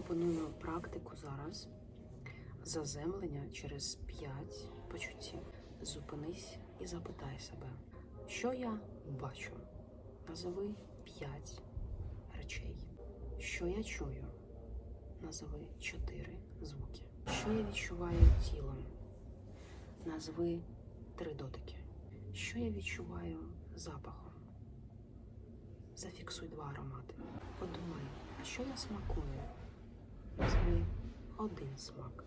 пропоную практику зараз заземлення через п'ять почуттів. Зупинись і запитай себе, що я бачу. Назови п'ять речей. Що я чую? Назови чотири звуки. Що я відчуваю тілом? Назви три дотики. Що я відчуваю запахом? Зафіксуй два аромати. Подумай, а що я смакую? Назви один смак.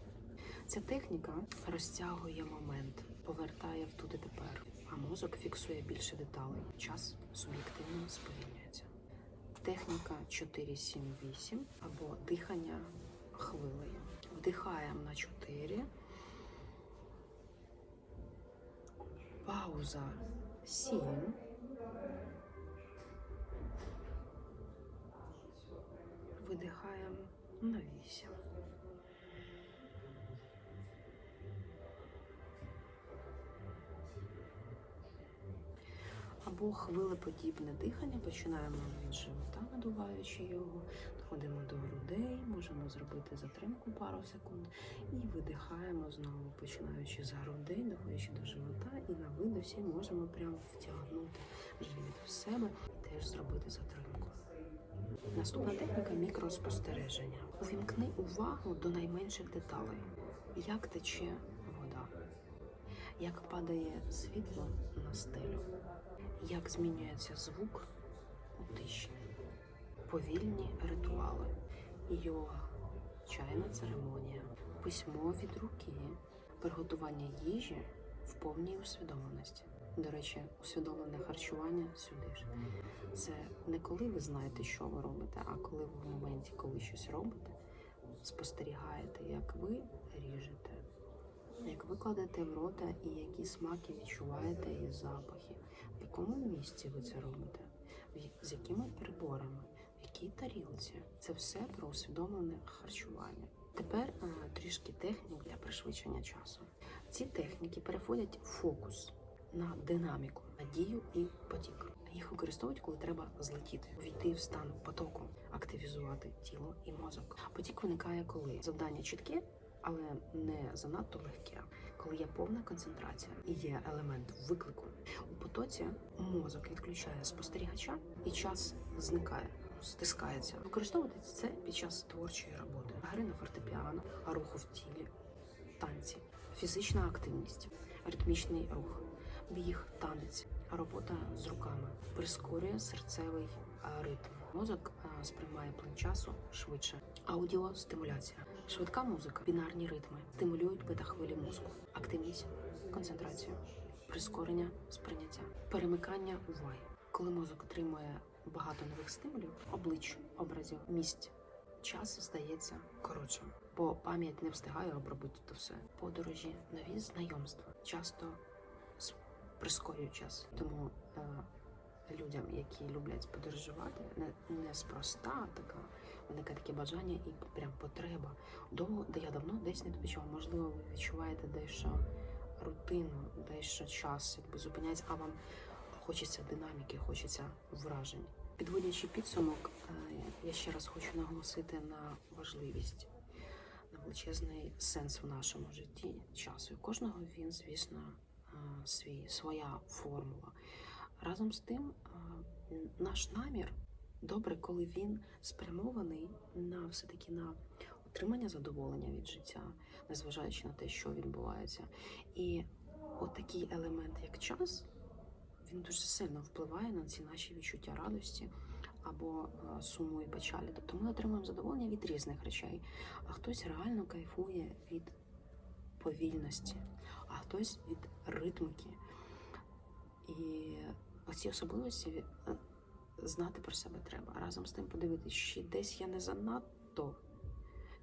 Ця техніка розтягує момент, повертає в тут і тепер, а мозок фіксує більше деталей. Час суб'єктивно сповільнюється. Техніка 4-7-8 або дихання хвилею. Вдихаємо на 4. Пауза 7. Видихаємо на 8. Або хвилеподібне дихання. Починаємо від живота, надуваючи його, доходимо до грудей, можемо зробити затримку пару секунд і видихаємо знову, починаючи з грудей, доходячи до живота, і на видосі можемо прямо втягнути живіт в себе і теж зробити затримку. Наступна техніка мікроспостереження. Увімкни увагу до найменших деталей. Як тече вода, як падає світло на стелю, як змінюється звук у тиші, повільні ритуали, йога, чайна церемонія, письмо від руки, приготування їжі в повній усвідомленості. До речі, усвідомлене харчування сюди ж. Це не коли ви знаєте, що ви робите, а коли ви в моменті, коли щось робите, спостерігаєте, як ви ріжете, як ви кладете в рота і які смаки відчуваєте і запахи, в якому місці ви це робите, з якими приборами, в якій тарілці. Це все про усвідомлене харчування. Тепер е, трішки технік для пришвидшення часу. Ці техніки переводять фокус на динаміку, на дію і потік. Їх використовують, коли треба злетіти, війти в стан потоку, активізувати тіло і мозок. Потік виникає, коли завдання чітке, але не занадто легке, коли є повна концентрація і є елемент виклику. У потоці мозок відключає спостерігача, і час зникає, стискається. Використовувати це під час творчої роботи, гри на фортепіано, руху в тілі, танці, фізична активність, ритмічний рух, біг, танець, робота з руками. Прискорює серцевий ритм. Мозок сприймає плин часу швидше. Аудіостимуляція, швидка музика, бінарні ритми стимулюють бета-хвилі мозку, активність, концентрацію, прискорення сприйняття, перемикання уваги. Коли мозок отримує багато нових стимулів, облич, образів, місць, час здається коротшим, бо пам'ять не встигає обробити то все. Подорожі, нові знайомства. Часто прискорюють час. Тому е, людям, які люблять подорожувати, не, неспроста така виникає таке бажання і прям потреба. Довго, де я давно десь не відпочивав. Можливо, ви відчуваєте дещо рутину, дещо час, якби зупиняється, а вам хочеться динаміки, хочеться вражень. Підводячи підсумок, е, я ще раз хочу наголосити на важливість, на величезний сенс в нашому житті часу. І кожного він, звісно, свій, своя формула. Разом з тим, наш намір добре, коли він спрямований на все-таки на отримання задоволення від життя, незважаючи на те, що відбувається. І от елемент, як час, він дуже сильно впливає на ці наші відчуття радості або суму і печалі. Тобто ми отримуємо задоволення від різних речей, а хтось реально кайфує від повільності, а хтось від ритмики. І оці особливості е, знати про себе треба. Разом з тим подивитися, чи десь я не занадто,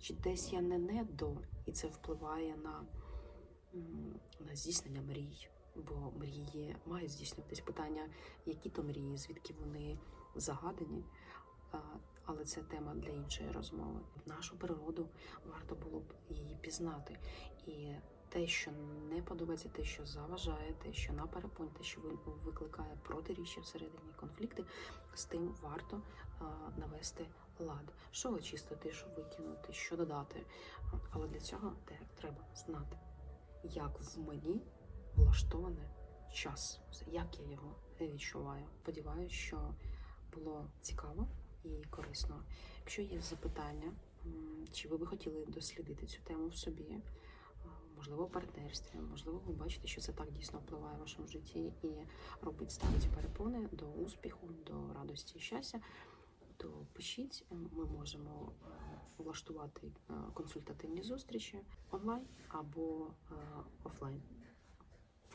чи десь я не не до, і це впливає на, на здійснення мрій. Бо мрії мають здійснюватись питання, які то мрії, звідки вони загадані. Але це тема для іншої розмови. Нашу природу варто було б її пізнати. І те, що не подобається, те, що заважає, те, що на перепонь, те, що ви- викликає протиріччя всередині конфлікти, з тим варто навести лад, що очистити, що викинути, що додати. Але для цього те треба знати, як в мені влаштований час, як я його відчуваю. Сподіваюся, що було цікаво і корисно. Якщо є запитання, чи ви би хотіли дослідити цю тему в собі, можливо, партнерстві, можливо, ви бачите, що це так дійсно впливає в вашому житті і робить ставить перепони до успіху, до радості і щастя, то пишіть, ми можемо е, влаштувати е, консультативні зустрічі онлайн або е, офлайн.